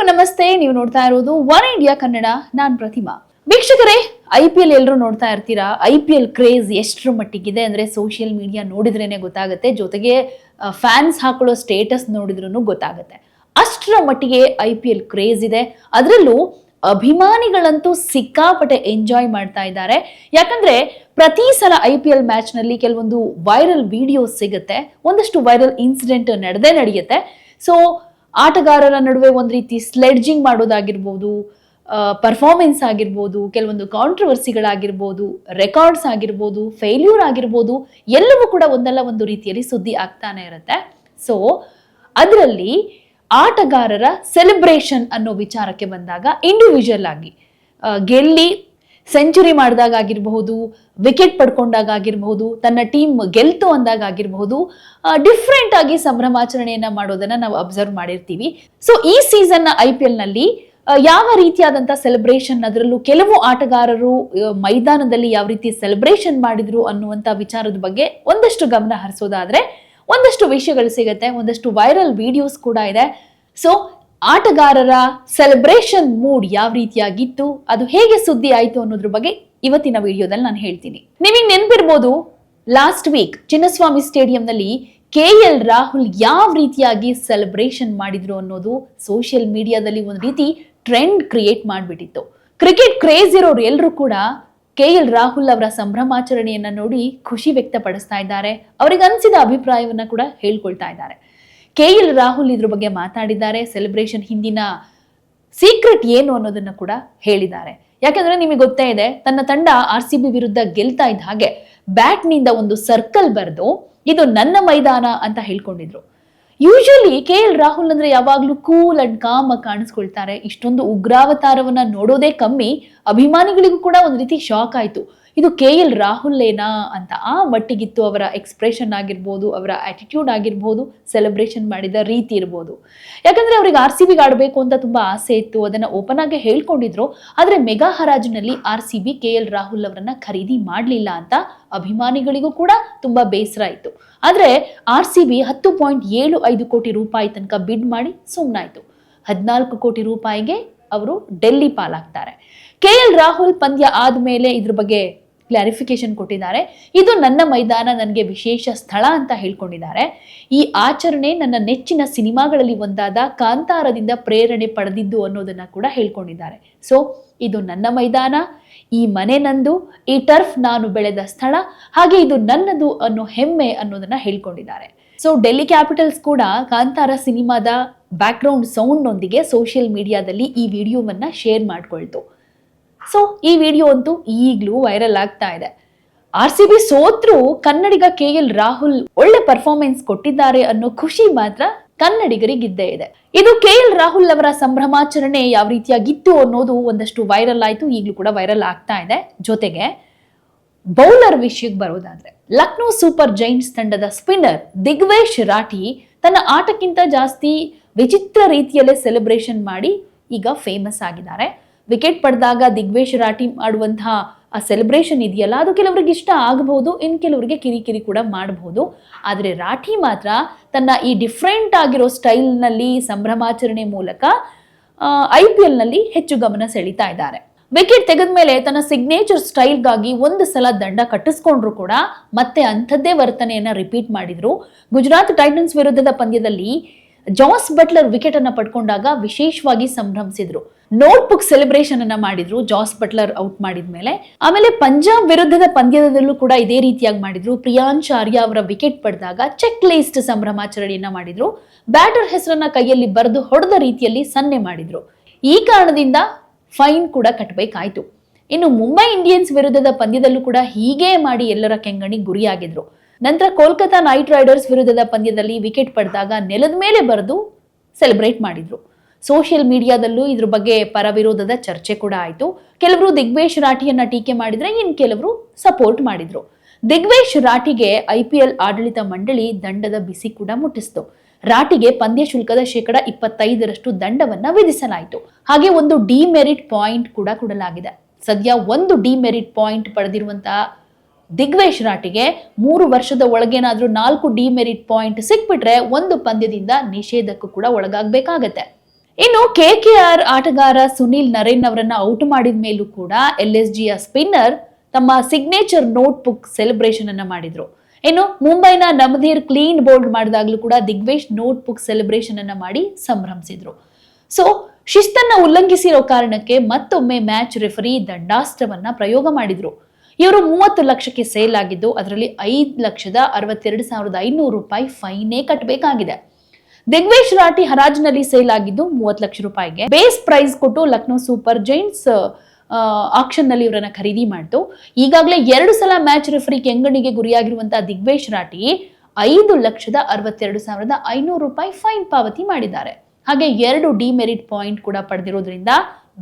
ಎಲ್ರಿಗೂ ನಮಸ್ತೆ. ನೀವು ನೋಡ್ತಾ ಇರೋದು ಒನ್ ಇಂಡಿಯಾ ಕನ್ನಡ. ನಾನ್ ಪ್ರತಿಮಾ. ವೀಕ್ಷಕರೇ, ಐ ಪಿ ಎಲ್ ಎಲ್ಲರೂ ನೋಡ್ತಾ ಇರ್ತೀರಾ? ಐ ಪಿ ಎಲ್ ಕ್ರೇಜ್ ಎಷ್ಟರ ಮಟ್ಟಿಗಿದೆ ಅಂದ್ರೆ ಸೋಷಿಯಲ್ ಮೀಡಿಯಾ ನೋಡಿದ್ರೇನೆ ಗೊತ್ತಾಗುತ್ತೆ. ಜೊತೆಗೆ ಫ್ಯಾನ್ಸ್ ಹಾಕೊಳ್ಳೋ ಸ್ಟೇಟಸ್ ನೋಡಿದ್ರೂ ಗೊತ್ತಾಗುತ್ತೆ. ಅಷ್ಟರ ಮಟ್ಟಿಗೆ ಐ ಪಿ ಎಲ್ ಕ್ರೇಜ್ ಇದೆ. ಅದರಲ್ಲೂ ಅಭಿಮಾನಿಗಳಂತೂ ಸಿಕ್ಕಾಪಟ್ಟೆ ಎಂಜಾಯ್ ಮಾಡ್ತಾ ಇದ್ದಾರೆ. ಯಾಕಂದ್ರೆ, ಪ್ರತಿ ಸಲ ಐ ಪಿ ಎಲ್ ಮ್ಯಾಚ್ನಲ್ಲಿ ಕೆಲವೊಂದು ವೈರಲ್ ವಿಡಿಯೋ ಸಿಗುತ್ತೆ. ಒಂದಷ್ಟು ವೈರಲ್ ಇನ್ಸಿಡೆಂಟ್ ನಡೆದೇ ನಡೆಯುತ್ತೆ. ಸೊ ಆಟಗಾರರ ನಡುವೆ ಒಂದು ರೀತಿ ಸ್ಲೆಡ್ಜಿಂಗ್ ಮಾಡೋದಾಗಿರ್ಬೋದು ಪರ್ಫಾರ್ಮೆನ್ಸ್ ಆಗಿರ್ಬೋದು, ಕೆಲವೊಂದು ಕಾಂಟ್ರವರ್ಸಿಗಳಾಗಿರ್ಬೋದು ರೆಕಾರ್ಡ್ಸ್ ಆಗಿರ್ಬೋದು ಫೇಲ್ಯೂರ್ ಆಗಿರ್ಬೋದು, ಎಲ್ಲವೂ ಕೂಡ ಒಂದಲ್ಲ ಒಂದು ರೀತಿಯಲ್ಲಿ ಸುದ್ದಿ ಆಗ್ತಾನೆ ಇರುತ್ತೆ. ಸೊ ಅದರಲ್ಲಿ ಆಟಗಾರರ ಸೆಲೆಬ್ರೇಷನ್ ಅನ್ನೋ ವಿಚಾರಕ್ಕೆ ಬಂದಾಗ ಇಂಡಿವಿಜುವಲ್ ಆಗಿ ಗೆಲ್ಲಿ ಸೆಂಚುರಿ ಮಾಡಿದಾಗ ಆಗಿರಬಹುದು ವಿಕೆಟ್ ಪಡ್ಕೊಂಡಾಗ ಆಗಿರಬಹುದು, ತನ್ನ ಟೀಮ್ ಗೆಲ್ತು ಅಂದಾಗ ಆಗಿರಬಹುದು ಡಿಫ್ರೆಂಟ್ ಆಗಿ ಸಂಭ್ರಮಾಚರಣೆಯನ್ನ ಮಾಡೋದನ್ನ ನಾವು ಅಬ್ಸರ್ವ್ ಮಾಡಿರ್ತೀವಿ. ಸೊ ಈ ಸೀಸನ್ ಐ ಪಿ ಎಲ್ನಲ್ಲಿ ಯಾವ ರೀತಿಯಾದಂತಹ ಸೆಲೆಬ್ರೇಷನ್ ಅದರಲ್ಲೂ ಕೆಲವು ಆಟಗಾರರು ಮೈದಾನದಲ್ಲಿ ಯಾವ ರೀತಿ ಸೆಲೆಬ್ರೇಷನ್ ಮಾಡಿದ್ರು ಅನ್ನುವಂತ ವಿಚಾರದ ಬಗ್ಗೆ ಒಂದಷ್ಟು ಗಮನ ಹರಿಸೋದಾದ್ರೆ, ಒಂದಷ್ಟು ವಿಷಯಗಳು ಸಿಗುತ್ತೆ, ಒಂದಷ್ಟು ವೈರಲ್ ವಿಡಿಯೋಸ್ ಕೂಡ ಇದೆ. ಸೊ ಆಟಗಾರರ ಸೆಲೆಬ್ರೇಷನ್ ಮೂಡ್ ಯಾವ ರೀತಿಯಾಗಿತ್ತು, ಅದು ಹೇಗೆ ಸುದ್ದಿ ಆಯ್ತು ಅನ್ನೋದ್ರ ಬಗ್ಗೆ ಇವತ್ತಿನ ವಿಡಿಯೋದಲ್ಲಿ ನಾನು ಹೇಳ್ತೀನಿ. ನಿಮಗೆ ನೆನಪಿರ್ಬೋದು ಲಾಸ್ಟ್ ವೀಕ್ ಚಿನ್ನಸ್ವಾಮಿ ಸ್ಟೇಡಿಯಂನಲ್ಲಿ ಕೆ ಎಲ್ ರಾಹುಲ್ ಯಾವ ರೀತಿಯಾಗಿ ಸೆಲೆಬ್ರೇಷನ್ ಮಾಡಿದ್ರು ಅನ್ನೋದು ಸೋಷಿಯಲ್ ಮೀಡಿಯಾದಲ್ಲಿ ಒಂದು ರೀತಿ ಟ್ರೆಂಡ್ ಕ್ರಿಯೇಟ್ ಮಾಡಿಬಿಟ್ಟಿತ್ತು. ಕ್ರಿಕೆಟ್ ಕ್ರೇಜ್ ಇರೋರು ಎಲ್ಲರೂ ಕೂಡ ಕೆ ಎಲ್ ರಾಹುಲ್ ಅವರ ಸಂಭ್ರಮಾಚರಣೆಯನ್ನ ನೋಡಿ ಖುಷಿ ವ್ಯಕ್ತಪಡಿಸ್ತಾ ಇದ್ದಾರೆ. ಅವರಿಗೆ ಅನಿಸಿದ ಅಭಿಪ್ರಾಯವನ್ನ ಕೂಡ ಹೇಳ್ಕೊಳ್ತಾ ಇದ್ದಾರೆ. ಕೆ ಎಲ್ ರಾಹುಲ್ ಇದ್ರ ಬಗ್ಗೆ ಮಾತಾಡಿದ್ದಾರೆ. ಸೆಲೆಬ್ರೇಷನ್ ಹಿಂದಿನ ಸೀಕ್ರೆಟ್ ಏನು ಅನ್ನೋದನ್ನ ಕೂಡ ಹೇಳಿದ್ದಾರೆ. ಯಾಕಂದ್ರೆ ನಿಮಗೆ ಗೊತ್ತೇ ಇದೆ, ತನ್ನ ತಂಡ ಆರ್ ಸಿ ಬಿ ವಿರುದ್ಧ ಗೆಲ್ತಾ ಇದ್ದ ಹಾಗೆ ಬ್ಯಾಟ್ನಿಂದ ಒಂದು ಸರ್ಕಲ್ ಬರೆದು ಇದು ನನ್ನ ಮೈದಾನ ಅಂತ ಹೇಳ್ಕೊಂಡಿದ್ರು. ಯೂಶಲಿ ಕೆ ಎಲ್ ರಾಹುಲ್ ಅಂದ್ರೆ ಯಾವಾಗ್ಲೂ ಕೂಲ್ ಅಂಡ್ ಕಾಮ್ ಕಾಣಿಸ್ಕೊಳ್ತಾರೆ. ಇಷ್ಟೊಂದು ಉಗ್ರಾವತಾರವನ್ನ ನೋಡೋದೇ ಕಮ್ಮಿ ಅಭಿಮಾನಿಗಳಿಗೂ ಕೂಡ ಒಂದು ರೀತಿ ಶಾಕ್ ಆಯಿತು. ಇದು ಕೆ ಎಲ್ ರಾಹುಲ್ಲೇನಾ ಅಂತ. ಆ ಮಟ್ಟಿಗಿತ್ತು ಅವರ ಎಕ್ಸ್ಪ್ರೆಷನ್ ಆಗಿರ್ಬೋದು, ಅವರ ಆಟಿಟ್ಯೂಡ್ ಆಗಿರ್ಬೋದು ಸೆಲೆಬ್ರೇಷನ್ ಮಾಡಿದ ರೀತಿ ಇರ್ಬೋದು. ಯಾಕಂದ್ರೆ ಅವ್ರಿಗೆ ಆರ್ ಸಿ ಬಿಗೆ ಆಡಬೇಕು ಅಂತ ತುಂಬಾ ಆಸೆ ಇತ್ತು. ಅದನ್ನ ಓಪನ್ ಆಗಿ ಹೇಳ್ಕೊಂಡಿದ್ರು. ಆದ್ರೆ mega ಹರಾಜಿನಲ್ಲಿ R C B K L Rahul ಅವರನ್ನು ಖರೀದಿ ಮಾಡಲಿಲ್ಲ ಅಂತ ಅಭಿಮಾನಿಗಳಿಗೂ ಕೂಡ ತುಂಬಾ ಬೇಸರ ಆಯಿತು. ಆದ್ರೆ ಆರ್ ಸಿ ಬಿ ಹತ್ತು ಪಾಯಿಂಟ್ ಏಳು ಐದು ಕೋಟಿ ರೂಪಾಯಿ ತನಕ ಬಿಡ್ ಮಾಡಿ ಸುಮ್ಮನಾಯಿತು ಹದಿನಾಲ್ಕು ಕೋಟಿ ರೂಪಾಯಿಗೆ ಅವರು ಡೆಲ್ಲಿ ಪಾಲಾಗ್ತಾರೆ. ಕೆ ಎಲ್ ರಾಹುಲ್ ಪಂದ್ಯ ಆದಮೇಲೆ ಇದ್ರ ಬಗ್ಗೆ ಕ್ಲಾರಿಫಿಕೇಶನ್ ಕೊಟ್ಟಿದ್ದಾರೆ. ಇದು ನನ್ನ ಮೈದಾನ, ನನಗೆ ವಿಶೇಷ ಸ್ಥಳ ಅಂತ ಹೇಳ್ಕೊಂಡಿದ್ದಾರೆ. ಈ ಆಚರಣೆ ನನ್ನ ನೆಚ್ಚಿನ ಸಿನಿಮಾಗಳಲ್ಲಿ ಒಂದಾದ ಕಾಂತಾರದಿಂದ ಪ್ರೇರಣೆ ಪಡೆದಿದ್ದು ಅನ್ನೋದನ್ನ ಕೂಡ ಹೇಳ್ಕೊಂಡಿದ್ದಾರೆ. ಸೊ ಇದು ನನ್ನ ಮೈದಾನ, ಈ ಮನೆ ನಂದು, ಈ ಟರ್ಫ್ ನಾನು ಬೆಳೆದ ಸ್ಥಳ, ಹಾಗೆ ಇದು ನನ್ನದು ಅನ್ನೋ ಹೆಮ್ಮೆ ಅನ್ನೋದನ್ನ ಹೇಳ್ಕೊಂಡಿದ್ದಾರೆ. ಸೊ ಡೆಲ್ಲಿ ಕ್ಯಾಪಿಟಲ್ಸ್ ಕೂಡ ಕಾಂತಾರ ಸಿನಿಮಾದ ಬ್ಯಾಕ್ಗ್ರೌಂಡ್ ಸೌಂಡ್ನೊಂದಿಗೆ ಸೋಷಿಯಲ್ ಮೀಡಿಯಾದಲ್ಲಿ ಈ ವಿಡಿಯೋವನ್ನ ಶೇರ್ ಮಾಡಿಕೊಳ್ತು. ಸೊ ಈ ವಿಡಿಯೋ ಅಂತೂ ಈಗಲೂ ವೈರಲ್ ಆಗ್ತಾ ಇದೆ. ಆರ್ ಸಿ ಬಿ ಸೋತ್ರು ಕನ್ನಡಿಗ ಕೆ ಎಲ್ ರಾಹುಲ್ ಒಳ್ಳೆ ಪರ್ಫಾರ್ಮೆನ್ಸ್ ಕೊಟ್ಟಿದ್ದಾರೆ ಅನ್ನೋ ಖುಷಿ ಮಾತ್ರ ಕನ್ನಡಿಗರಿಗಿದ್ದೇ ಇದೆ. ಇದು ಕೆ ಎಲ್ ರಾಹುಲ್ ಅವರ ಸಂಭ್ರಮಾಚರಣೆ ಯಾವ ರೀತಿಯಾಗಿತ್ತು ಅನ್ನೋದು ಒಂದಷ್ಟು ವೈರಲ್ ಆಯಿತು, ಈಗಲೂ ಕೂಡ ವೈರಲ್ ಆಗ್ತಾ ಇದೆ. ಜೊತೆಗೆ ಬೌಲರ್ ವಿಷಯಕ್ಕೆ ಬರೋದಾದ್ರೆ ಲಕ್ನೋ ಸೂಪರ್ ಜೈಂಟ್ಸ್ ತಂಡದ ಸ್ಪಿನ್ನರ್ ದಿಗ್ವೇಶ್ ರಾಠಿ ತನ್ನ ಆಟಕ್ಕಿಂತ ಜಾಸ್ತಿ ವಿಚಿತ್ರ ರೀತಿಯಲ್ಲೇ ಸೆಲೆಬ್ರೇಷನ್ ಮಾಡಿ ಈಗ ಫೇಮಸ್ ಆಗಿದ್ದಾರೆ. ವಿಕೆಟ್ ಪಡೆದಾಗ ದಿಗ್ವೇಶ್ ರಾಠಿ ಮಾಡುವಂತಹ ಆ ಸೆಲೆಬ್ರೇಷನ್ ಇದೆಯಲ್ಲ, ಅದು ಕೆಲವರಿಗೆ ಇಷ್ಟ ಆಗಬಹುದು ಇನ್ ಕೆಲವರಿಗೆ ಕಿರಿಕಿರಿ ಕೂಡ ಮಾಡಬಹುದು. ಆದರೆ ರಾಠಿ ಮಾತ್ರ ತನ್ನ ಈ ಡಿಫ್ರೆಂಟ್ ಆಗಿರೋ ಸ್ಟೈಲ್ನಲ್ಲಿ ಸಂಭ್ರಮಾಚರಣೆ ಮೂಲಕ ಐ ಪಿ ಎಲ್ನಲ್ಲಿ ಹೆಚ್ಚು ಗಮನ ಸೆಳೀತಾ ಇದ್ದಾರೆ. ವಿಕೆಟ್ ತೆಗೆದ ಮೇಲೆ ತನ್ನ ಸಿಗ್ನೇಚರ್ ಸ್ಟೈಲ್ಗಾಗಿ ಒಂದು ಸಲ ದಂಡ ಕಟ್ಟಿಸ್ಕೊಂಡ್ರು ಕೂಡ ಮತ್ತೆ ಅಂಥದ್ದೇ ವರ್ತನೆಯನ್ನ ರಿಪೀಟ್ ಮಾಡಿದ್ರು. ಗುಜರಾತ್ ಟೈಟನ್ಸ್ ವಿರುದ್ಧದ ಪಂದ್ಯದಲ್ಲಿ ಜಾಸ್ ಬಟ್ಲರ್ ವಿಕೆಟ್ ಅನ್ನ ಪಡ್ಕೊಂಡಾಗ ವಿಶೇಷವಾಗಿ ಸಂಭ್ರಮಿಸಿದ್ರು. ನೋಟ್ ಬುಕ್ ಸೆಲೆಬ್ರೇಷನ್ ಅನ್ನ ಮಾಡಿದ್ರು ಜಾಸ್ ಬಟ್ಲರ್ ಔಟ್ ಮಾಡಿದ್ಮೇಲೆ. ಆಮೇಲೆ ಪಂಜಾಬ್ ವಿರುದ್ಧದ ಪಂದ್ಯದಲ್ಲೂ ಕೂಡ ಇದೇ ರೀತಿಯಾಗಿ ಮಾಡಿದ್ರು. ಪ್ರಿಯಾಂಶ್ ಆರ್ಯ ಅವರ ವಿಕೆಟ್ ಪಡೆದಾಗ ಚೆಕ್ ಲಿಸ್ಟ್ ಸಂಭ್ರಮಾಚರಣೆಯನ್ನ ಮಾಡಿದ್ರು. ಬ್ಯಾಟರ್ ಹೆಸರನ್ನ ಕೈಯಲ್ಲಿ ಬರೆದು ಹೊಡೆದ ರೀತಿಯಲ್ಲಿ ಸನ್ನೆ ಮಾಡಿದ್ರು. ಈ ಕಾರಣದಿಂದ ಫೈನ್ ಕೂಡ ಕಟ್ಟಬೇಕಾಯಿತು ಇನ್ನು ಮುಂಬೈ ಇಂಡಿಯನ್ಸ್ ವಿರುದ್ಧದ ಪಂದ್ಯದಲ್ಲೂ ಕೂಡ ಹೀಗೆ ಮಾಡಿ ಎಲ್ಲರ ಕೆಂಗಣಿ ಗುರಿಯಾಗಿದ್ರು. ನಂತರ ಕೋಲ್ಕತಾ ನೈಟ್ ರೈಡರ್ಸ್ ವಿರುದ್ಧದ ಪಂದ್ಯದಲ್ಲಿ ವಿಕೆಟ್ ಪಡೆದಾಗ ನೆಲದ ಮೇಲೆ ಬರೆದು ಸೆಲೆಬ್ರೇಟ್ ಮಾಡಿದ್ರು. ಸೋಷಿಯಲ್ ಮೀಡಿಯಾದಲ್ಲೂ ಇದ್ರ ಬಗ್ಗೆ ಪರವಿರೋಧದ ಚರ್ಚೆ ಕೂಡ ಆಯಿತು. ಕೆಲವರು ದಿಗ್ವೇಶ್ ರಾಠಿಯನ್ನ ಟೀಕೆ ಮಾಡಿದ್ರೆ ಇನ್ನು ಕೆಲವರು ಸಪೋರ್ಟ್ ಮಾಡಿದ್ರು. ದಿಗ್ವೇಶ್ ರಾಠಿಗೆ ಐ ಪಿ ಎಲ್ ಆಡಳಿತ ಮಂಡಳಿ ದಂಡದ ಬಿಸಿ ಕೂಡ ಮುಟ್ಟಿಸ್ತು. ರಾಟಿಗೆ ಪಂದ್ಯ ಶುಲ್ಕದ ಶೇಕಡ ಇಪ್ಪತ್ತೈದರಷ್ಟು ದಂಡವನ್ನ ವಿಧಿಸಲಾಯಿತು. ಹಾಗೆ ಒಂದು ಡಿಮೆರಿಟ್ ಪಾಯಿಂಟ್ ಕೂಡ ಕೊಡಲಾಗಿದೆ. ಸದ್ಯ ಒಂದು ಡಿಮೆರಿಟ್ ಪಾಯಿಂಟ್ ಪಡೆದಿರುವಂತಹ ದಿಗ್ವೇಶ್ ರಾಟಿಗೆ ಮೂರು ವರ್ಷದ ಒಳಗೇನಾದ್ರೂ ನಾಲ್ಕು ಡಿಮೆರಿಟ್ ಪಾಯಿಂಟ್ ಸಿಕ್ಬಿಟ್ರೆ ಒಂದು ಪಂದ್ಯದಿಂದ ನಿಷೇಧಕ್ಕೂ ಕೂಡ ಒಳಗಾಗಬೇಕಾಗತ್ತೆ. ಇನ್ನು ಕೆ ಕೆ ಆರ್ ಆಟಗಾರ ಸುನೀಲ್ ನರೇನ್ ಅವರನ್ನ ಔಟ್ ಮಾಡಿದ ಮೇಲೂ ಕೂಡ ಎಲ್ ಎಸ್ ಜಿಯ ಸ್ಪಿನ್ನರ್ ತಮ್ಮ ಸಿಗ್ನೇಚರ್ ನೋಟ್ ಬುಕ್ ಸೆಲೆಬ್ರೇಷನ್ ಅನ್ನ ಮಾಡಿದ್ರು. ಇನ್ನು ಮುಂಬೈನ ನಮಧೀರ್ ಕ್ಲೀನ್ ಬೋಲ್ಡ್ ಮಾಡಿದಾಗಲೂ ಕೂಡ ದಿಗ್ವೇಶ್ ನೋಟ್ ಬುಕ್ ಸೆಲೆಬ್ರೇಷನ್ ಅನ್ನ ಮಾಡಿ ಸಂಭ್ರಮಿಸಿದ್ರು. ಸೊ, ಶಿಸ್ತನ್ನ ಉಲ್ಲಂಘಿಸಿರೋ ಕಾರಣಕ್ಕೆ ಮತ್ತೊಮ್ಮೆ ಮ್ಯಾಚ್ ರೆಫರಿ ದಂಡಾಸ್ತ್ರವನ್ನ ಪ್ರಯೋಗ ಮಾಡಿದ್ರು. ಇವರು ಮೂವತ್ತು ಲಕ್ಷಕ್ಕೆ ಸೇಲ್ ಆಗಿದ್ದು, ಅದರಲ್ಲಿ ಐದು ಲಕ್ಷದ ಅರವತ್ತೆರಡು ಸಾವಿರದ ಐನೂರು ರೂಪಾಯಿ ಫೈನೇ ಕಟ್ಟಬೇಕಾಗಿದೆ ದಿಗ್ವೇಶ್ ರಾಟಿ ಹರಾಜಿನಲ್ಲಿ ಸೇಲ್ ಆಗಿದ್ದು ಮೂವತ್ತು ಲಕ್ಷ ರೂಪಾಯಿಗೆ. ಬೇಸ್ ಪ್ರೈಸ್ ಕೊಟ್ಟು ಲಕ್ನೋ ಸೂಪರ್ ಜೈಂಟ್ಸ್ ಆಕ್ಷನ್ನಲ್ಲಿ ಇವರನ್ನ ಖರೀದಿ ಮಾಡ್ತು. ಈಗಾಗಲೇ ಎರಡು ಸಲ ಮ್ಯಾಚ್ ರೆಫರಿ ಕೆಂಗಣಿಗೆ ಗುರಿಯಾಗಿರುವಂತಹ ದಿಗ್ವೇಶ್ ರಾಠಿ ಐದು ಲಕ್ಷದ ಅರವತ್ತೆರಡು ಸಾವಿರದ ಐನೂರು ರೂಪಾಯಿ ಫೈನ್ ಪಾವತಿ ಮಾಡಿದ್ದಾರೆ. ಹಾಗೆ ಎರಡು ಡಿಮೆರಿಟ್ ಪಾಯಿಂಟ್ ಕೂಡ ಪಡೆದಿರೋದ್ರಿಂದ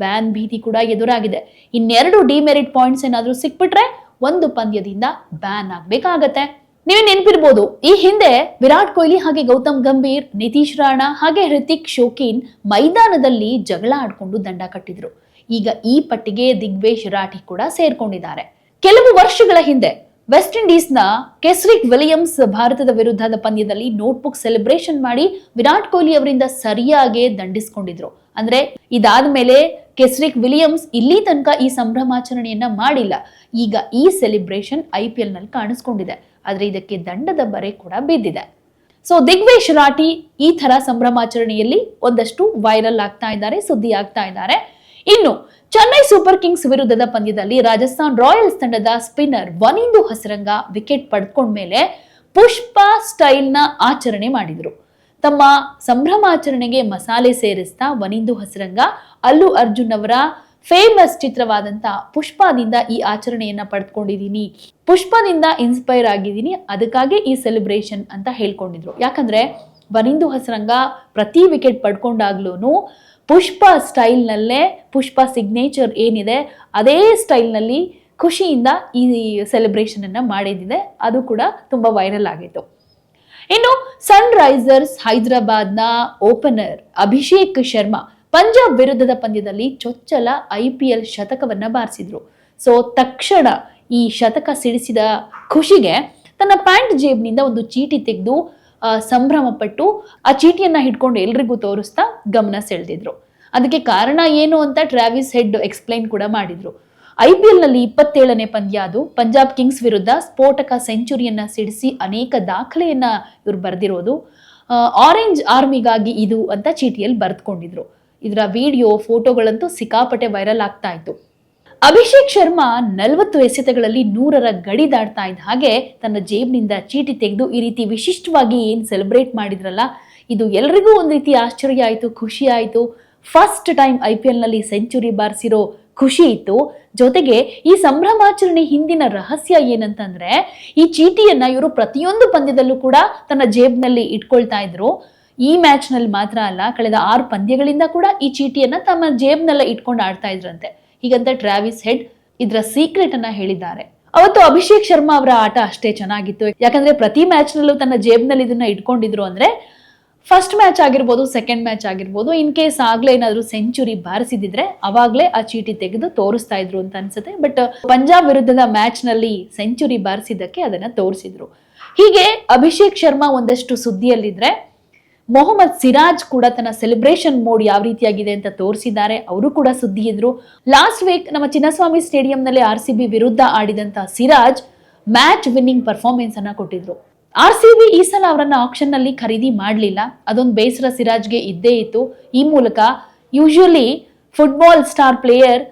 ಬ್ಯಾನ್ ಭೀತಿ ಕೂಡ ಎದುರಾಗಿದೆ. ಇನ್ನೆರಡು ಡಿಮೆರಿಟ್ ಪಾಯಿಂಟ್ಸ್ ಏನಾದ್ರೂ ಸಿಕ್ಬಿಟ್ರೆ ಒಂದು ಪಂದ್ಯದಿಂದ ಬ್ಯಾನ್ ಆಗ್ಬೇಕಾಗತ್ತೆ. ನೀವೇ ನೆನಪಿರ್ಬೋದು, ಈ ಹಿಂದೆ ವಿರಾಟ್ ಕೊಹ್ಲಿ ಹಾಗೆ ಗೌತಮ್ ಗಂಭೀರ್, ನಿತೀಶ್ ರಾಣಾ ಹಾಗೆ ಹೃತಿಕ್ ಶೋಕಿನ್ ಮೈದಾನದಲ್ಲಿ ಜಗಳ ಆಡ್ಕೊಂಡು ದಂಡ ಕಟ್ಟಿದ್ರು. ಈಗ ಈ ಪಟ್ಟಿಗೆ ದಿಗ್ವೇಶ್ ರಾಠಿ ಕೂಡ ಸೇರ್ಕೊಂಡಿದ್ದಾರೆ. ಕೆಲವು ವರ್ಷಗಳ ಹಿಂದೆ ವೆಸ್ಟ್ ಇಂಡೀಸ್ನ ಕೆಸ್ರಿಕ್ ವಿಲಿಯಮ್ಸ್ ಭಾರತದ ವಿರುದ್ಧದ ಪಂದ್ಯದಲ್ಲಿ ನೋಟ್ಬುಕ್ ಸೆಲೆಬ್ರೇಷನ್ ಮಾಡಿ ವಿರಾಟ್ ಕೊಹ್ಲಿ ಅವರಿಂದ ಸರಿಯಾಗಿ ದಂಡಿಸ್ಕೊಂಡಿದ್ರು. ಅಂದ್ರೆ ಇದಾದ ಮೇಲೆ ಕೆಸ್ರಿಕ್ ವಿಲಿಯಮ್ಸ್ ಇಲ್ಲಿ ತನಕ ಈ ಸಂಭ್ರಮಾಚರಣೆಯನ್ನ ಮಾಡಿಲ್ಲ. ಈಗ ಈ ಸೆಲೆಬ್ರೇಷನ್ ಐ ಪಿ ಎಲ್ನಲ್ಲಿ ಕಾಣಿಸ್ಕೊಂಡಿದೆ. ಆದ್ರೆ ಇದಕ್ಕೆ ದಂಡದ ಬರೆ ಕೂಡ ಬಿದ್ದಿದೆ. ಸೊ ದಿಗ್ವೇಶ್ ರಾಠಿ ಈ ತರ ಸಂಭ್ರಮಾಚರಣೆಯಲ್ಲಿ ಒಂದಷ್ಟು ವೈರಲ್ ಆಗ್ತಾ ಇದ್ದಾರೆ, ಸುದ್ದಿ ಆಗ್ತಾ ಇದ್ದಾರೆ. ಇನ್ನು ಚೆನ್ನೈ ಸೂಪರ್ ಕಿಂಗ್ಸ್ ವಿರುದ್ಧದ ಪಂದ್ಯದಲ್ಲಿ ರಾಜಸ್ಥಾನ್ ರಾಯಲ್ಸ್ ತಂಡದ ಸ್ಪಿನ್ನರ್ ವನಿಂದು ಹಸರಂಗ ವಿಕೆಟ್ ಪಡ್ಕೊಂಡ್ಮೇಲೆ ಪುಷ್ಪ ಸ್ಟೈಲ್ನ ಆಚರಣೆ ಮಾಡಿದ್ರು. ತಮ್ಮ ಸಂಭ್ರಮಾಚರಣೆಗೆ ಮಸಾಲೆ ಸೇರಿಸ್ತಾ ವನಿಂದು ಹಸರಂಗ, ಅಲ್ಲು ಅರ್ಜುನ್ ಅವರ ಫೇಮಸ್ ಚಿತ್ರವಾದಂತ ಪುಷ್ಪದಿಂದ ಈ ಆಚರಣೆಯನ್ನ ಪಡೆದುಕೊಂಡಿದ್ದೀನಿ ಪುಷ್ಪದಿಂದ ಇನ್ಸ್ಪೈರ್ ಆಗಿದ್ದೀನಿ ಅದಕ್ಕಾಗಿ ಈ ಸೆಲೆಬ್ರೇಷನ್ ಅಂತ ಹೇಳ್ಕೊಂಡಿದ್ರು. ಯಾಕಂದ್ರೆ ವನಿಂದು ಹಸರಂಗ ಪ್ರತಿ ವಿಕೆಟ್ ಪಡ್ಕೊಂಡಾಗ್ಲೂ ಪುಷ್ಪ ಸ್ಟೈಲ್ನಲ್ಲೇ ಪುಷ್ಪ ಸಿಗ್ನೇಚರ್ ಏನಿದೆ, ಅದೇ ಸ್ಟೈಲ್ನಲ್ಲಿ ಖುಷಿಯಿಂದ ಈ ಸೆಲೆಬ್ರೇಷನ್ ಮಾಡಿದ್ದಿದೆ. ಮಾಡಿದಿದೆ ಅದು ಕೂಡ ತುಂಬಾ ವೈರಲ್ ಆಗಿತ್ತು. ಇನ್ನು ಸನ್ ರೈಸರ್ಸ್ ಹೈದರಾಬಾದ್ನ ಓಪನರ್ ಅಭಿಷೇಕ್ ಶರ್ಮಾ ಪಂಜಾಬ್ ವಿರುದ್ಧದ ಪಂದ್ಯದಲ್ಲಿ ಚೊಚ್ಚಲ ಐ ಪಿ ಎಲ್ ಶತಕವನ್ನ ಬಾರಿಸಿದ್ರು. ಸೊ, ತಕ್ಷಣ ಈ ಶತಕ ಸಿಡಿಸಿದ ಖುಷಿಗೆ ತನ್ನ ಪ್ಯಾಂಟ್ ಜೇಬ್ನಿಂದ ಒಂದು ಚೀಟಿ ತೆಗೆದು ಸಂಭ್ರಮ ಪಟ್ಟು ಆ ಚೀಟಿಯನ್ನ ಹಿಡ್ಕೊಂಡು ಎಲ್ರಿಗೂ ತೋರಿಸ್ತಾ ಗಮನ ಸೆಳೆದಿದ್ರು. ಅದಕ್ಕೆ ಕಾರಣ ಏನು ಅಂತ ಟ್ರಾವಿಸ್ ಹೆಡ್ ಎಕ್ಸ್ಪ್ಲೈನ್ ಕೂಡ ಮಾಡಿದ್ರು. ಐ ಪಿ ಎಲ್ನಲ್ಲಿ ಇಪ್ಪತ್ತೇಳನೇ ಪಂದ್ಯ ಅದು. ಪಂಜಾಬ್ ಕಿಂಗ್ಸ್ ವಿರುದ್ಧ ಸ್ಫೋಟಕ ಸೆಂಚುರಿಯನ್ನ ಸಿಡಿಸಿ ಅನೇಕ ದಾಖಲೆಯನ್ನ ಇವ್ರು ಬರೆದಿರೋದು. ಆರೆಂಜ್ ಆರ್ಮಿಗಾಗಿ ಇದು ಅಂತ ಚೀಟಿಯಲ್ಲಿ ಬರೆದುಕೊಂಡಿದ್ರು. ಇದರ ವಿಡಿಯೋ, ಫೋಟೋಗಳಂತೂ ಸಿಕ್ಕಾಪಟ್ಟೆ ವೈರಲ್ ಆಗ್ತಾ ಇತ್ತು. ಅಭಿಷೇಕ್ ಶರ್ಮಾ ನಲವತ್ತು ಎಸೆತಗಳಲ್ಲಿ ನೂರರ ಗಡಿ ದಾಟ್ತಾ ಇದ್ದ ಹಾಗೆ ತನ್ನ ಜೇಬ್ನಿಂದ ಚೀಟಿ ತೆಗೆದು ಈ ರೀತಿ ವಿಶಿಷ್ಟವಾಗಿ ಏನು ಸೆಲೆಬ್ರೇಟ್ ಮಾಡಿದ್ರಲ್ಲ, ಇದು ಎಲ್ರಿಗೂ ಒಂದು ರೀತಿ ಆಶ್ಚರ್ಯ ಆಯಿತು, ಖುಷಿ ಆಯಿತು. ಫಸ್ಟ್ ಟೈಮ್ ಐ ಪಿ ಎಲ್ನಲ್ಲಿ ಸೆಂಚುರಿ ಬಾರಿಸಿರೋ ಖುಷಿ ಇತ್ತು. ಜೊತೆಗೆ ಈ ಸಂಭ್ರಮಾಚರಣೆ ಹಿಂದಿನ ರಹಸ್ಯ ಏನಂತಂದ್ರೆ, ಈ ಚೀಟಿಯನ್ನ ಇವರು ಪ್ರತಿಯೊಂದು ಪಂದ್ಯದಲ್ಲೂ ಕೂಡ ತನ್ನ ಜೇಬ್ನಲ್ಲಿ ಇಟ್ಕೊಳ್ತಾ ಇದ್ರು. ಈ ಮ್ಯಾಚ್ನಲ್ಲಿ ಮಾತ್ರ ಅಲ್ಲ, ಕಳೆದ ಆರು ಪಂದ್ಯಗಳಿಂದ ಕೂಡ ಈ ಚೀಟಿಯನ್ನ ತಮ್ಮ ಜೇಬ್ನೆಲ್ಲ ಇಟ್ಕೊಂಡು ಆಡ್ತಾ ಇದ್ರಂತೆ. ಹೀಗಂತ ಟ್ರಾವಿಸ್ ಹೆಡ್ ಇದರ ಸೀಕ್ರೆಟ್ ಅನ್ನ ಹೇಳಿದ್ದಾರೆ. ಅವತ್ತು ಅಭಿಷೇಕ್ ಶರ್ಮಾ ಅವರ ಆಟ ಅಷ್ಟೇ ಚೆನ್ನಾಗಿತ್ತು. ಯಾಕಂದ್ರೆ ಪ್ರತಿ ಮ್ಯಾಚ್ ನಲ್ಲೂ ತನ್ನ ಜೇಬ್ನಲ್ಲಿ ಇದನ್ನ ಇಟ್ಕೊಂಡಿದ್ರು ಅಂದ್ರೆ ಫಸ್ಟ್ ಮ್ಯಾಚ್ ಆಗಿರ್ಬೋದು ಸೆಕೆಂಡ್ ಮ್ಯಾಚ್ ಆಗಿರ್ಬೋದು ಇನ್ ಕೇಸ್ ಆಗ್ಲೇ ಏನಾದ್ರು ಸೆಂಚುರಿ ಬಾರಿಸಿದಿದ್ರೆ ಅವಾಗ್ಲೇ ಆ ಚೀಟಿ ತೆಗೆದು ತೋರಿಸ್ತಾ ಇದ್ರು ಅಂತ ಅನ್ಸುತ್ತೆ. ಬಟ್ ಪಂಜಾಬ್ ವಿರುದ್ಧದ ಮ್ಯಾಚ್ನಲ್ಲಿ ಸೆಂಚುರಿ ಬಾರಿಸಿದ್ದಕ್ಕೆ ಅದನ್ನ ತೋರಿಸಿದ್ರು. ಹೀಗೆ ಅಭಿಷೇಕ್ ಶರ್ಮಾ ಒಂದಷ್ಟು ಸುದ್ದಿಯಲ್ಲಿದ್ರೆ ಮೊಹಮ್ಮದ್ ಸಿರಾಜ್ ಕೂಡ ತನ್ನ ಸೆಲೆಬ್ರೇಷನ್ ಮೋಡ್ ಯಾವ ರೀತಿಯಾಗಿದೆ ಅಂತ ತೋರಿಸಿದ್ದಾರೆ. ಅವರು ಕೂಡ ಸುದ್ದಿ ಇದ್ರು ಲಾಸ್ಟ್ ವೀಕ್ ನಮ್ಮ ಚಿನ್ನಸ್ವಾಮಿ ಸ್ಟೇಡಿಯಂನಲ್ಲಿ ಆರ್ ಸಿ ಬಿ ವಿರುದ್ಧ ಆಡಿದಂತ ಸಿರಾಜ್ ಮ್ಯಾಚ್ ವಿನ್ನಿಂಗ್ ಪರ್ಫಾರ್ಮೆನ್ಸ್ ಅನ್ನ ಕೊಟ್ಟಿದ್ರು. ಆರ್ ಸಿ ಬಿ ಈ ಸಲ ಅವರನ್ನ ಆಕ್ಷನ್ನಲ್ಲಿ ಖರೀದಿ ಮಾಡಲಿಲ್ಲ. ಅದೊಂದು ಬೇಸರ ಸಿರಾಜ್ಗೆ ಇದ್ದೇ ಇತ್ತು. ಈ ಮೂಲಕ usually football star player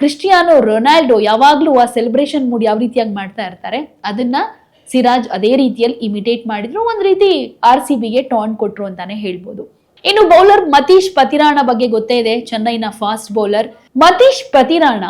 Cristiano Ronaldo ಯಾವಾಗಲೂ ಆ ಸೆಲೆಬ್ರೇಷನ್ ಮೂಡ್ ಯಾವ ರೀತಿಯಾಗಿ ಮಾಡ್ತಾ ಇರ್ತಾರೆ, ಅದನ್ನ ಸಿರಾಜ್ ಅದೇ ರೀತಿಯಲ್ಲಿ ಇಮಿಟೇಟ್ ಮಾಡಿದ್ರು. ಒಂದ್ ರೀತಿ ಆರ್ ಸಿ ಬಿಗೆ ಟಾನ್ ಕೊಟ್ರು ಅಂತಾನೆ ಹೇಳ್ಬೋದು. ಇನ್ನು ಬೌಲರ್ ಮತೀಶ್ ಪತಿರಾಣ ಬಗ್ಗೆ ಗೊತ್ತೇ ಇದೆ. ಚೆನ್ನೈನ ಫಾಸ್ಟ್ ಬೌಲರ್ ಮತೀಶ್ ಪತಿರಾಣ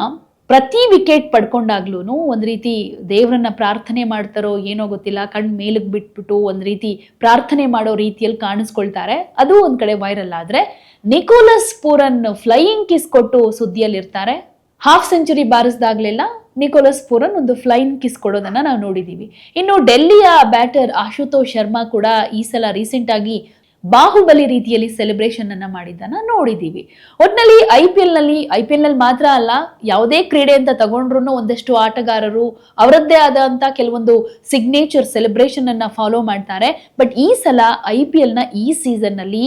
ಪ್ರತಿ ವಿಕೆಟ್ ಪಡ್ಕೊಂಡಾಗ್ಲೂ ಒಂದ್ ರೀತಿ ದೇವರನ್ನ ಪ್ರಾರ್ಥನೆ ಮಾಡ್ತಾರೋ ಏನೋ ಗೊತ್ತಿಲ್ಲ. ಕಣ್ ಮೇಲಕ್ ಬಿಟ್ಬಿಟ್ಟು ಒಂದ್ ರೀತಿ ಪ್ರಾರ್ಥನೆ ಮಾಡೋ ರೀತಿಯಲ್ಲಿ ಕಾಣಿಸ್ಕೊಳ್ತಾರೆ. ಅದು ಒಂದ್ ಕಡೆ ವೈರಲ್ ಆದ್ರೆ ನಿಕೋಲಸ್ ಪೂರನ್ ಫ್ಲೈಯಿಂಗ್ ಕಿಸ್ ಕೊಟ್ಟು ಸುದ್ದಿಯಲ್ಲಿರ್ತಾರೆ. ಹಾಫ್ ಸೆಂಚುರಿ ಬಾರಿಸಿದಾಗ್ಲೆಲ್ಲ ನಿಕೋಲಸ್ ಪೂರನ್ ಒಂದು ಫ್ಲೈನ್ ಕಿಸ್ ಕೊಡೋದನ್ನ ನಾವು ನೋಡಿದೀವಿ. ಇನ್ನು ಡೆಲ್ಲಿಯ ಬ್ಯಾಟರ್ ಆಶುತೋಷ್ ಶರ್ಮಾ ಕೂಡ ಈ ಸಲ ರೀಸೆಂಟ್ ಆಗಿ ಬಾಹುಬಲಿ ರೀತಿಯಲ್ಲಿ ಸೆಲೆಬ್ರೇಷನ್ ಅನ್ನ ಮಾಡಿದ್ದನ್ನ ನೋಡಿದೀವಿ. ಒಟ್ನಲ್ಲಿ ಐ ಪಿ ಎಲ್ನಲ್ಲಿ, ಐ ಪಿ ಎಲ್ನಲ್ಲಿ ಮಾತ್ರ ಅಲ್ಲ, ಯಾವುದೇ ಕ್ರೀಡೆ ಅಂತ ತಗೊಂಡ್ರು ಒಂದಷ್ಟು ಆಟಗಾರರು ಅವರದ್ದೇ ಆದಂತ ಕೆಲವೊಂದು ಸಿಗ್ನೇಚರ್ ಸೆಲೆಬ್ರೇಷನ್ ಅನ್ನ ಫಾಲೋ ಮಾಡ್ತಾರೆ. ಬಟ್ ಈ ಸಲ ಐ ಪಿ ಎಲ್ನ ಈ ಸೀಸನ್ನಲ್ಲಿ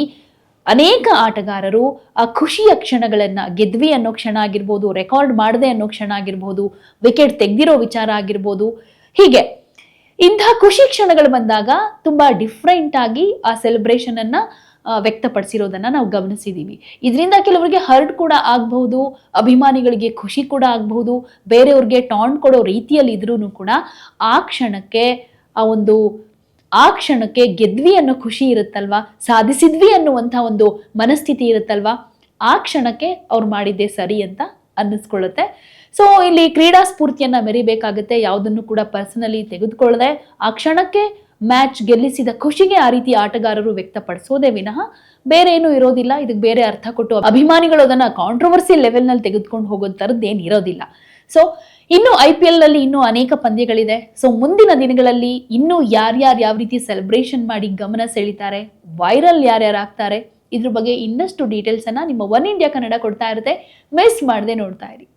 ಅನೇಕ ಆಟಗಾರರು ಆ ಖುಷಿಯ ಕ್ಷಣಗಳನ್ನು ಗೆದ್ವಿ ಅನ್ನೋ ಕ್ಷಣ ಆಗಿರ್ಬೋದು, ರೆಕಾರ್ಡ್ ಮಾಡದೆ ಅನ್ನೋ ಕ್ಷಣ ಆಗಿರ್ಬೋದು ವಿಕೆಟ್ ತೆಗೆದಿರೋ ವಿಚಾರ ಆಗಿರ್ಬೋದು. ಹೀಗೆ ಇಂತಹ ಖುಷಿ ಕ್ಷಣಗಳು ಬಂದಾಗ ತುಂಬ ಡಿಫ್ರೆಂಟ್ ಆಗಿ ಆ ಸೆಲೆಬ್ರೇಷನ್ ಅನ್ನ ವ್ಯಕ್ತಪಡಿಸಿರೋದನ್ನ ನಾವು ಗಮನಿಸಿದೀವಿ. ಇದರಿಂದ ಕೆಲವರಿಗೆ ಹರ್ಟ್ ಕೂಡ ಆಗಬಹುದು, ಅಭಿಮಾನಿಗಳಿಗೆ ಖುಷಿ ಕೂಡ ಆಗಬಹುದು, ಬೇರೆಯವ್ರಿಗೆ ಟಾಂಡ್ ಕೊಡೋ ರೀತಿಯಲ್ಲಿ ಇದ್ರೂ ಕೂಡ ಆ ಕ್ಷಣಕ್ಕೆ ಆ ಒಂದು ಆ ಕ್ಷಣಕ್ಕೆ ಗೆದ್ವಿ ಅನ್ನೋ ಖುಷಿ ಇರುತ್ತಲ್ವಾ? ಸಾಧಿಸಿದ್ವಿ ಅನ್ನುವಂಥ ಒಂದು ಮನಸ್ಥಿತಿ ಇರುತ್ತಲ್ವಾ? ಆ ಕ್ಷಣಕ್ಕೆ ಅವ್ರು ಮಾಡಿದ್ದೆ ಸರಿ ಅಂತ ಅನ್ನಿಸ್ಕೊಳ್ಳುತ್ತೆ. ಸೊ ಇಲ್ಲಿ ಕ್ರೀಡಾ ಸ್ಫೂರ್ತಿಯನ್ನು ಮೆರಿಬೇಕಾಗುತ್ತೆ. ಯಾವುದನ್ನು ಕೂಡ ಪರ್ಸನಲಿ ತೆಗೆದುಕೊಳ್ಳದೆ ಆ ಕ್ಷಣಕ್ಕೆ ಮ್ಯಾಚ್ ಗೆಲ್ಲಿಸಿದ ಖುಷಿಗೆ ಆ ರೀತಿ ಆಟಗಾರರು ವ್ಯಕ್ತಪಡಿಸೋದೇ ವಿನಃ ಬೇರೆ ಏನೂ ಇರೋದಿಲ್ಲ. ಇದಕ್ಕೆ ಬೇರೆ ಅರ್ಥ ಕೊಟ್ಟು ಅಭಿಮಾನಿಗಳು ಅದನ್ನು ಕಾಂಟ್ರವರ್ಸಿ ಲೆವೆಲ್ನಲ್ಲಿ ತೆಗೆದುಕೊಂಡು ಹೋಗೋ ಥರದ್ದು ಇರೋದಿಲ್ಲ ಸೊ ಇನ್ನು ಐ ಪಿ ಎಲ್ನಲ್ಲಿ ಇನ್ನೂ ಅನೇಕ ಪಂದ್ಯಗಳಿದೆ. ಸೊ ಮುಂದಿನ ದಿನಗಳಲ್ಲಿ ಇನ್ನೂ ಯಾರ್ಯಾರು ಯಾವ ರೀತಿ ಸೆಲೆಬ್ರೇಷನ್ ಮಾಡಿ ಗಮನ ಸೆಳಿತಾರೆ ವೈರಲ್ ಯಾರ್ಯಾರು ಆಗ್ತಾರೆ, ಇದ್ರ ಬಗ್ಗೆ ಇನ್ನಷ್ಟು ಡೀಟೇಲ್ಸ್ ಅನ್ನ ನಿಮ್ಮ ಒನ್ ಇಂಡಿಯಾ ಕನ್ನಡ ಕೊಡ್ತಾ ಇರುತ್ತೆ. ಮಿಸ್ ಮಾಡದೆ ನೋಡ್ತಾ ಇರಿ.